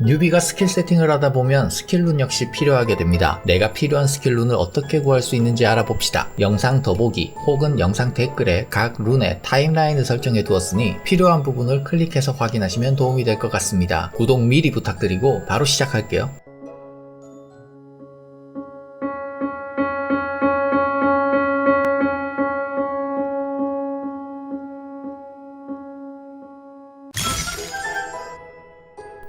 뉴비가 스킬 세팅을 하다 보면 스킬룬 역시 필요하게 됩니다. 내가 필요한 스킬룬을 어떻게 구할 수 있는지 알아봅시다. 영상 더보기 혹은 영상 댓글에 각 룬의 타임라인을 설정해 두었으니 필요한 부분을 클릭해서 확인하시면 도움이 될 것 같습니다. 구독 미리 부탁드리고 바로 시작할게요.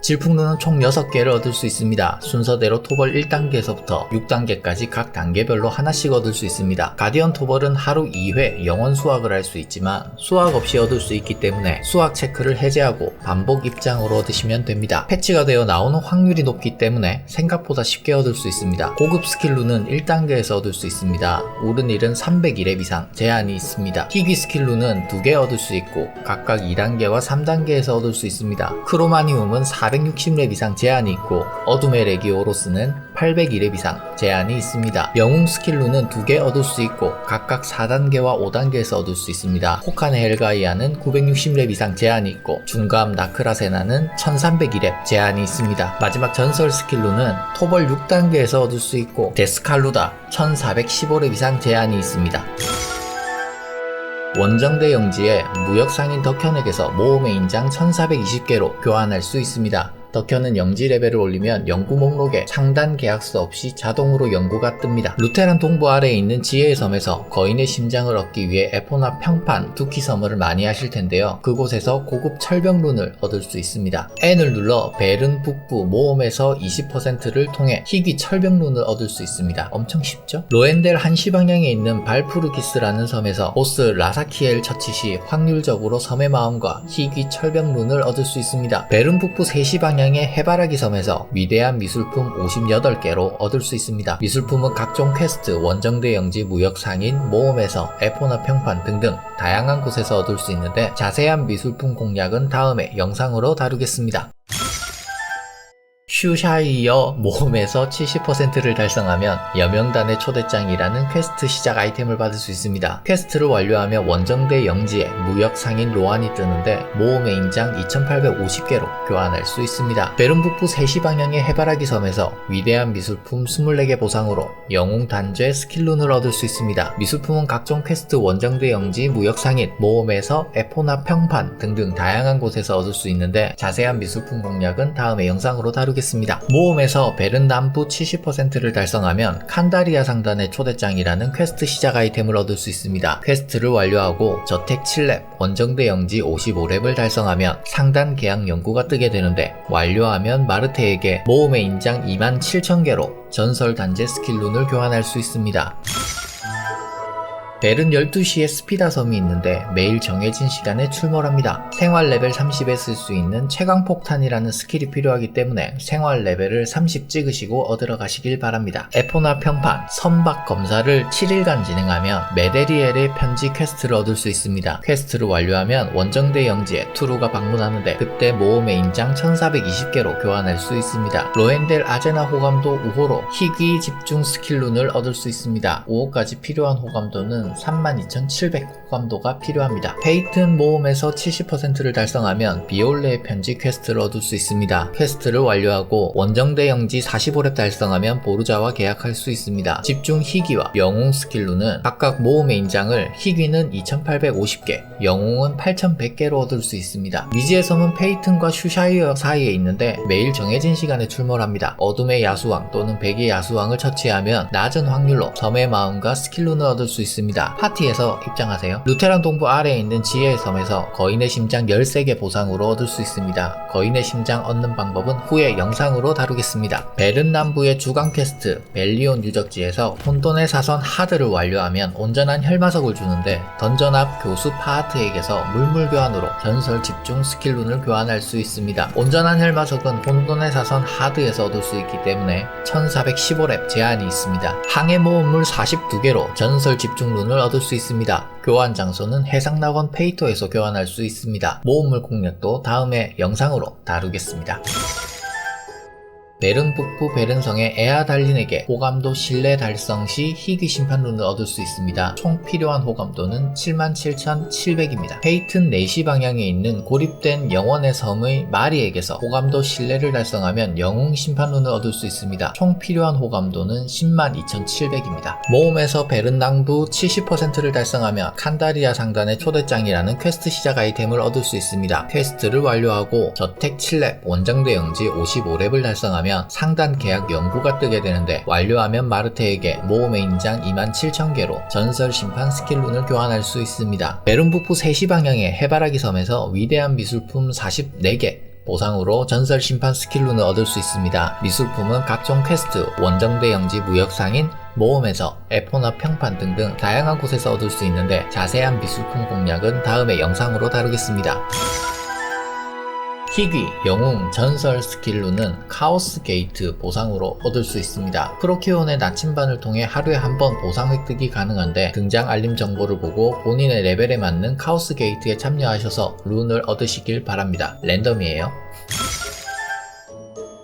질풍루는 총 6개를 얻을 수 있습니다. 순서대로 토벌 1단계에서부터 6단계까지 각 단계별로 하나씩 얻을 수 있습니다. 가디언 토벌은 하루 2회 영원 수확을 할 수 있지만 수확 없이 얻을 수 있기 때문에 수확 체크를 해제하고 반복 입장으로 얻으시면 됩니다. 패치가 되어 나오는 확률이 높기 때문에 생각보다 쉽게 얻을 수 있습니다. 고급 스킬 루는 1단계에서 얻을 수 있습니다. 오른일은 301렙 이상 제한이 있습니다. 희귀 스킬 루는 2개 얻을 수 있고 각각 2단계와 3단계에서 얻을 수 있습니다. 크로마니움은 460렙 이상 제한이 있고 어둠의 레기오로스는 801렙 이상 제한이 있습니다. 영웅 스킬루는 2개 얻을 수 있고 각각 4단계와 5단계에서 얻을 수 있습니다. 호칸의 헬가이아는 960렙 이상 제한이 있고 중감 나크라세나는 1301렙 제한이 있습니다. 마지막 전설 스킬루는 토벌 6단계에서 얻을 수 있고 데스칼루다 1415렙 이상 제한이 있습니다. 원정대 영지에 무역 상인 덕현에게서 모험의 인장 1420개로 교환할 수 있습니다. 덕현은 영지 레벨을 올리면 연구 목록에 상단 계약서 없이 자동으로 연구가 뜹니다. 루테란 동부 아래에 있는 지혜의 섬에서 거인의 심장을 얻기 위해 에포나 평판, 두키 섬을 많이 하실 텐데요. 그곳에서 고급 철벽룬을 얻을 수 있습니다. N을 눌러 베른 북부 모험에서 20%를 통해 희귀 철벽룬을 얻을 수 있습니다. 엄청 쉽죠? 로엔델 한시 방향에 있는 발푸르기스라는 섬에서 보스 라사키엘 처치 시 확률적으로 섬의 마음과 희귀 철벽룬을 얻을 수 있습니다. 베른 북부 3시 방향 방향의 해바라기 섬에서 위대한 미술품 58개로 얻을 수 있습니다. 미술품은 각종 퀘스트, 원정대 영지 무역 상인, 모험에서 에포나 평판 등등 다양한 곳에서 얻을 수 있는데 자세한 미술품 공략은 다음에 영상으로 다루겠습니다. 슈샤이어 모험에서 70%를 달성하면 여명단의 초대장이라는 퀘스트 시작 아이템을 받을 수 있습니다. 퀘스트를 완료하면 원정대 영지에 무역 상인 로안이 뜨는데 모험의 인장 2850개로 교환할 수 있습니다. 베른 북부 3시 방향의 해바라기 섬에서 위대한 미술품 24개 보상으로 영웅 단죄 스킬룬을 얻을 수 있습니다. 미술품은 각종 퀘스트 원정대 영지 무역 상인 모험에서 에포나 평판 등등 다양한 곳에서 얻을 수 있는데 자세한 미술품 공략은 다음에 영상으로 다루겠습니다. 하겠습니다. 모험에서 베른 남부 70%를 달성하면 칸다리아 상단의 초대장이라는 퀘스트 시작 아이템을 얻을 수 있습니다. 퀘스트를 완료하고 저택 7렙, 원정대 영지 55렙을 달성하면 상단 계약 연구가 뜨게 되는데 완료하면 마르테에게 모험의 인장 27,000개로 전설 단제 스킬 룬을 교환할 수 있습니다. 벨은 12시에 스피다 섬이 있는데 매일 정해진 시간에 출몰합니다. 생활 레벨 30에 쓸 수 있는 최강 폭탄이라는 스킬이 필요하기 때문에 생활 레벨을 30 찍으시고 얻으러 가시길 바랍니다. 에포나 평판, 선박 검사를 7일간 진행하면 메데리엘의 편지 퀘스트를 얻을 수 있습니다. 퀘스트를 완료하면 원정대 영지에 투루가 방문하는데 그때 모험의 인장 1420개로 교환할 수 있습니다. 로엔델 아제나 호감도 우호로 희귀 집중 스킬 룬을 얻을 수 있습니다. 5호까지 필요한 호감도는 32,700 호감도가 필요합니다. 페이튼 모험에서 70%를 달성하면 비올레의 편지 퀘스트를 얻을 수 있습니다. 퀘스트를 완료하고 원정대 영지 45렙 달성하면 보루자와 계약할 수 있습니다. 집중 희귀와 영웅 스킬루는 각각 모험의 인장을 희귀는 2850개, 영웅은 8100개로 얻을 수 있습니다. 미지의 섬은 페이튼과 슈샤이어 사이에 있는데 매일 정해진 시간에 출몰합니다. 어둠의 야수왕 또는 백의 야수왕을 처치하면 낮은 확률로 섬의 마음과 스킬룬을 얻을 수 있습니다. 파티에서 입장하세요. 루테란 동부 아래에 있는 지혜의 섬에서 거인의 심장 13개 보상으로 얻을 수 있습니다. 거인의 심장 얻는 방법은 후에 영상으로 다루겠습니다. 베른 남부의 주간 퀘스트 벨리온 유적지에서 혼돈의 사선 하드를 완료하면 온전한 혈마석을 주는데 던전 앞 교수 파하트에게서 물물 교환으로 전설 집중 스킬룬을 교환할 수 있습니다. 온전한 혈마석은 혼돈의 사선 하드에서 얻을 수 있기 때문에 1415렙 제한이 있습니다. 항해 모험물 42개로 전설 집중룬을 얻을 수 있습니다. 교환 장소는 해상낙원 페이토에서 교환할 수 있습니다. 모험물 공략도 다음에 영상으로 다루겠습니다. 베른 북부 베른성의 에아 달린에게 호감도 신뢰 달성 시 희귀 심판룬을 얻을 수 있습니다. 총 필요한 호감도는 77,700입니다. 페이튼 4시 방향에 있는 고립된 영원의 섬의 마리에게서 호감도 신뢰를 달성하면 영웅 심판룬을 얻을 수 있습니다. 총 필요한 호감도는 102,700입니다. 모험에서 베른 남부 70%를 달성하면 칸다리아 상단의 초대장이라는 퀘스트 시작 아이템을 얻을 수 있습니다. 퀘스트를 완료하고 저택 7렙 원정대 영지 55렙을 달성 하면 상단 계약 연구가 뜨게 되는데 완료하면 마르테에게 모험의 인장 27,000개로 전설 심판 스킬룬을 교환할 수 있습니다. 베른 북부 3시 방향의 해바라기 섬에서 위대한 미술품 44개 보상으로 전설 심판 스킬룬을 얻을 수 있습니다. 미술품은 각종 퀘스트, 원정대 영지 무역상인, 모험에서 에포나 평판 등등 다양한 곳에서 얻을 수 있는데 자세한 미술품 공략은 다음에 영상으로 다루겠습니다. 희귀, 영웅, 전설 스킬루는 카오스 게이트 보상으로 얻을 수 있습니다. 프로키온의 나침반을 통해 하루에 한 번 보상 획득이 가능한데 등장 알림 정보를 보고 본인의 레벨에 맞는 카오스 게이트에 참여하셔서 룬을 얻으시길 바랍니다. 랜덤이에요.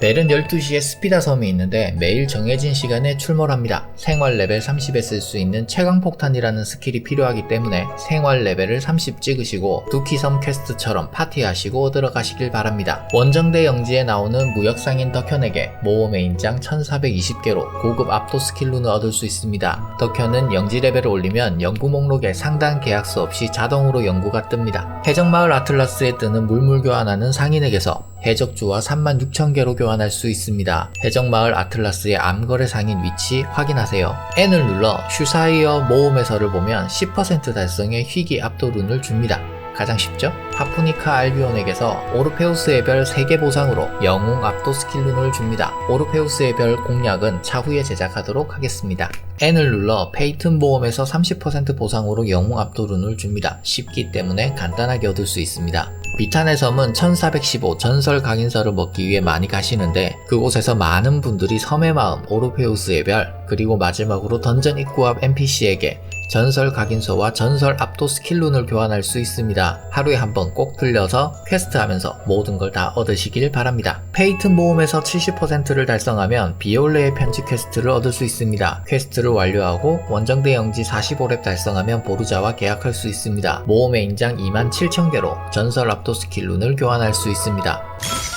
벨은 12시에 스피다 섬이 있는데 매일 정해진 시간에 출몰합니다. 생활 레벨 30에 쓸 수 있는 최강폭탄이라는 스킬이 필요하기 때문에 생활 레벨을 30 찍으시고 두키섬 퀘스트처럼 파티하시고 들어가시길 바랍니다. 원정대 영지에 나오는 무역상인 덕현에게 모험의 인장 1420개로 고급 압도 스킬 룬을 얻을 수 있습니다. 덕현은 영지 레벨을 올리면 연구 목록에 상단 계약서 없이 자동으로 연구가 뜹니다. 해적마을 아틀라스에 뜨는 물물 교환하는 상인에게서 해적주와 36,000개로 교환 할 수 있습니다. 해적마을 아틀라스의 암거래 상인 위치 확인하세요. N을 눌러 슈사이어 모험에서를 보면 10% 달성의 희귀 압도룬을 줍니다. 가장 쉽죠? 파푸니카 알비온에게서 오르페우스의 별 3개 보상으로 영웅 압도 스킬룬을 줍니다. 오르페우스의 별 공략은 차후에 제작하도록 하겠습니다. N을 눌러 페이튼 보험에서 30% 보상으로 영웅 압도룬을 줍니다. 쉽기 때문에 간단하게 얻을 수 있습니다. 비탄의 섬은 1415 전설 강인서를 먹기 위해 많이 가시는데 그곳에서 많은 분들이 섬의 마음 오르페우스의 별 그리고 마지막으로 던전 입구 앞 NPC에게 전설 각인서와 전설 압도 스킬룬을 교환할 수 있습니다. 하루에 한 번 꼭 들려서 퀘스트하면서 모든 걸 다 얻으시길 바랍니다. 페이튼 모험에서 70%를 달성하면 비올레의 편지 퀘스트를 얻을 수 있습니다. 퀘스트를 완료하고 원정대 영지 45렙 달성하면 보르자와 계약할 수 있습니다. 모험의 인장 27,000개로 전설 압도 스킬룬을 교환할 수 있습니다.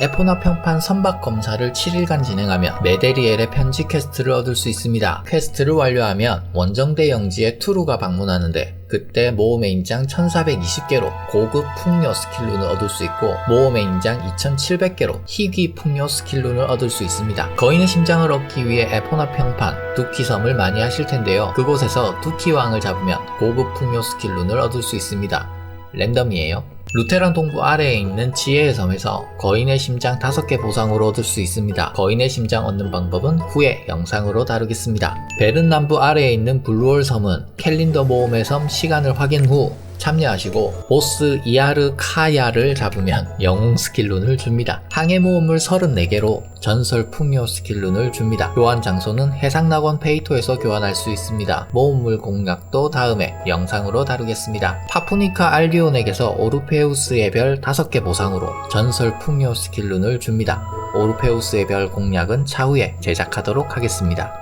에포나 평판 선박 검사를 7일간 진행하며 메데리엘의 편지 퀘스트를 얻을 수 있습니다. 퀘스트를 완료하면 원정대 영지에 투루가 방문하는데 그때 모험의 인장 1420개로 고급 풍요 스킬룬을 얻을 수 있고 모험의 인장 2700개로 희귀 풍요 스킬룬을 얻을 수 있습니다. 거인의 심장을 얻기 위해 에포나 평판 두키섬을 많이 하실 텐데요. 그곳에서 두키왕을 잡으면 고급 풍요 스킬룬을 얻을 수 있습니다. 랜덤이에요. 루테란 동부 아래에 있는 지혜의 섬에서 거인의 심장 5개 보상으로 얻을 수 있습니다. 거인의 심장 얻는 방법은 후에 영상으로 다루겠습니다. 베른 남부 아래에 있는 블루홀 섬은 캘린더 모험의 섬 시간을 확인 후 참여하시고 보스 이아르 카야를 잡으면 영웅 스킬룬을 줍니다. 항해 모험을 34개로 전설 풍요 스킬룬을 줍니다. 교환 장소는 해상낙원 페이토에서 교환할 수 있습니다. 모험물 공략도 다음에 영상으로 다루겠습니다. 파푸니카 알리온에게서 오르페우스의 별 5개 보상으로 전설 풍요 스킬룬을 줍니다. 오르페우스의 별 공략은 차후에 제작하도록 하겠습니다.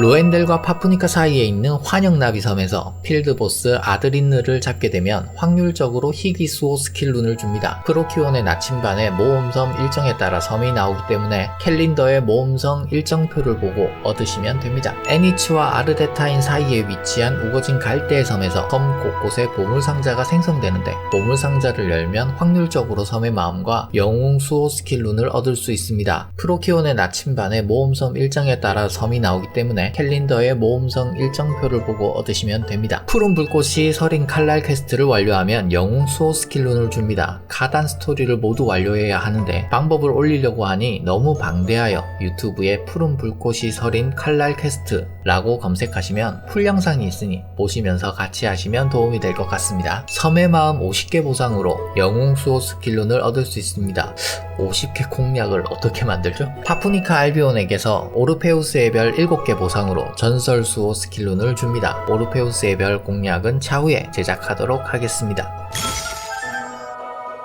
로엔델과 파푸니카 사이에 있는 환영나비 섬에서 필드보스 아드린느를 잡게 되면 확률적으로 희귀 수호 스킬 룬을 줍니다. 프로키온의 나침반에 모험섬 일정에 따라 섬이 나오기 때문에 캘린더의 모험성 일정표를 보고 얻으시면 됩니다. 애니치와 아르데타인 사이에 위치한 우거진 갈대의 섬에서 섬 곳곳에 보물상자가 생성되는데 보물상자를 열면 확률적으로 섬의 마음과 영웅 수호 스킬 룬을 얻을 수 있습니다. 프로키온의 나침반에 모험섬 일정에 따라 섬이 나오기 때문에 캘린더의 모험성 일정표를 보고 얻으시면 됩니다. 푸른 불꽃이 서린 칼날 퀘스트를 완료하면 영웅 수호 스킬룬을 줍니다. 카단 스토리를 모두 완료해야 하는데 방법을 올리려고 하니 너무 방대하여 유튜브에 푸른 불꽃이 서린 칼날 퀘스트 라고 검색하시면 풀 영상이 있으니 보시면서 같이 하시면 도움이 될 것 같습니다. 섬의 마음 50개 보상으로 영웅 수호 스킬룬을 얻을 수 있습니다. 50개 공략을 어떻게 만들죠? 파푸니카 알비온에게서 오르페우스의 별 7개 보상으로 전설 수호 스킬룬을 줍니다. 오르페우스의 별 공략은 차후에 제작하도록 하겠습니다.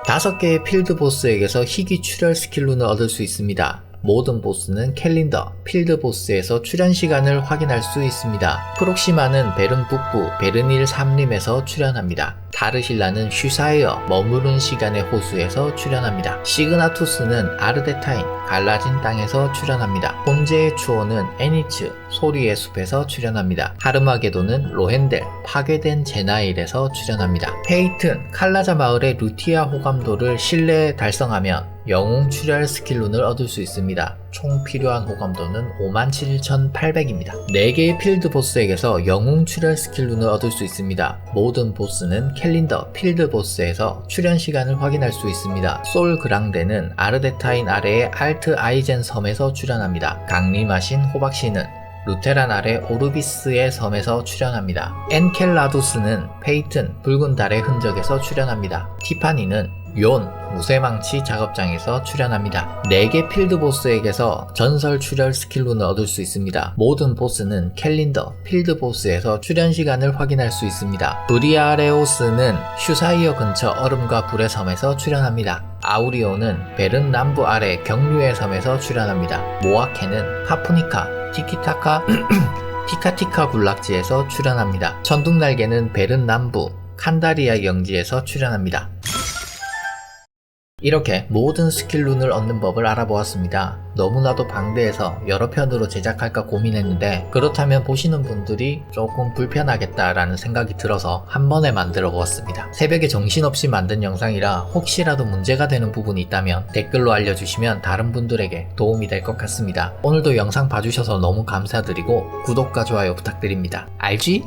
5개의 필드 보스에게서 희귀 출혈 스킬룬을 얻을 수 있습니다. 모든 보스는 캘린더, 필드 보스에서 출연 시간을 확인할 수 있습니다. 프록시마는 베른 북부, 베르닐 삼림에서 출연합니다. 다르실라는 슈사이어, 머무른 시간의 호수에서 출연합니다. 시그나투스는 아르데타인, 갈라진 땅에서 출연합니다. 혼제의 추호는 애니츠, 소리의 숲에서 출연합니다. 하르마게도는 로헨델, 파괴된 제나일에서 출연합니다. 페이튼, 칼라자 마을의 루티아 호감도를 신뢰에 달성하면 영웅 출혈 스킬룬을 얻을 수 있습니다. 총 필요한 호감도는 57,800입니다. 4개의 필드 보스에게서 영웅 출혈 스킬 룬을 얻을 수 있습니다. 모든 보스는 캘린더 필드 보스에서 출연 시간을 확인할 수 있습니다. 솔 그랑데는 아르데타인 아래의 알트 아이젠 섬에서 출연합니다. 강림하신 호박씨는 루테란 아래 오르비스의 섬에서 출연합니다. 엔켈라두스는 페이튼 붉은 달의 흔적에서 출연합니다. 티파니는 용 무쇠망치 작업장에서 출연합니다. 4개 필드 보스에게서 전설 출혈 스킬룬을 얻을 수 있습니다. 모든 보스는 캘린더 필드 보스에서 출연 시간을 확인할 수 있습니다. 브리아레오스는 슈사이어 근처 얼음과 불의 섬에서 출연합니다. 아우리오는 베른 남부 아래 경류의 섬에서 출연합니다. 모아케는 파푸니카, 티키타카, 티카티카 군락지에서 출연합니다. 천둥날개는 베른 남부, 칸다리아 영지에서 출연합니다. 이렇게 모든 스킬 룬을 얻는 법을 알아보았습니다. 너무나도 방대해서 여러 편으로 제작할까 고민했는데 그렇다면 보시는 분들이 조금 불편하겠다라는 생각이 들어서 한 번에 만들어 보았습니다. 새벽에 정신없이 만든 영상이라 혹시라도 문제가 되는 부분이 있다면 댓글로 알려주시면 다른 분들에게 도움이 될 것 같습니다. 오늘도 영상 봐주셔서 너무 감사드리고 구독과 좋아요 부탁드립니다. 알지?